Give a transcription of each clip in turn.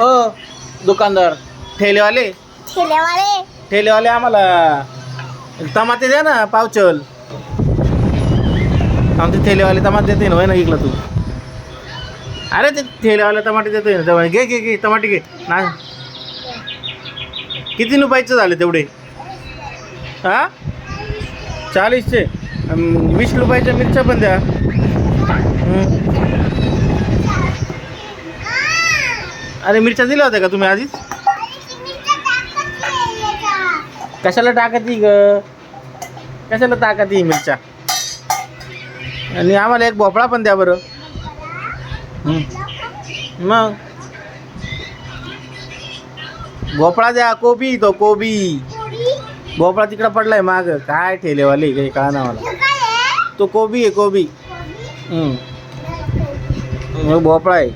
ओ दुकानदार. ठेलेवाले? ठेलेवाले. ठेलेवाले आम्हाला. टमाटे द्या ना पावचल. आमचे ठेलेवाले टमाटे देते ना होय ना इकला तू. अरे ते ठेलेवाले टमाटे देतोय ना तेव्हा घे घे घे टमाटे घे. ना किती रुपयाचे झाले तेवढे? हा? चाळीसचे. वीस रुपयाच्या मिरच्या पण द्या. हं. अरे मिरच्या दिल्या होत्या का तुम्ही आधीच? कशाला टाकती ग? कशाला टाकती मिरच्या? आणि आम्हाला एक भोपळा पण द्या बरं. मग? भोपळा द्या कोबी तो कोबी. भोपळा तिकडं पडलाय माग. काय ठेलेवाले काही कळा ना मला. तो कोबी आहे कोबी. भोपळा आहे.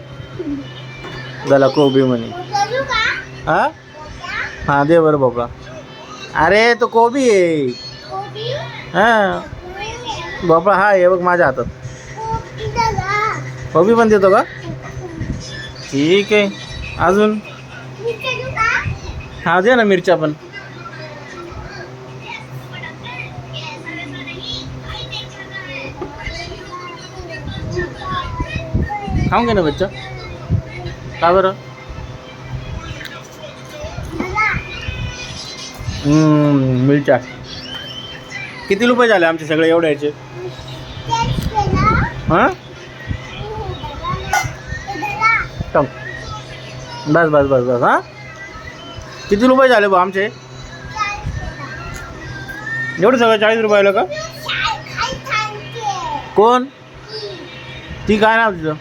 झाला कोबी म्हणे. हा? हा दे बरं बाबा अरे तो कोबी आहे. हा. बाबा हा आहे बघ माझ्या हातात. कोबी पण देतो का? ठीक आहे. अजून? हा दे ना मिरच्या पण. खाऊन घे ना बच्चा. का बरं? हम्म, मिरच्या किती रुपये झाले आमचे सगळे एवढ्याचे? हां? बस बस बस बस हां? किती रुपये झाले बा आमचे? एवढं सगळं चाळीस रुपयाला का? कोण? ती काय नाव तिचं?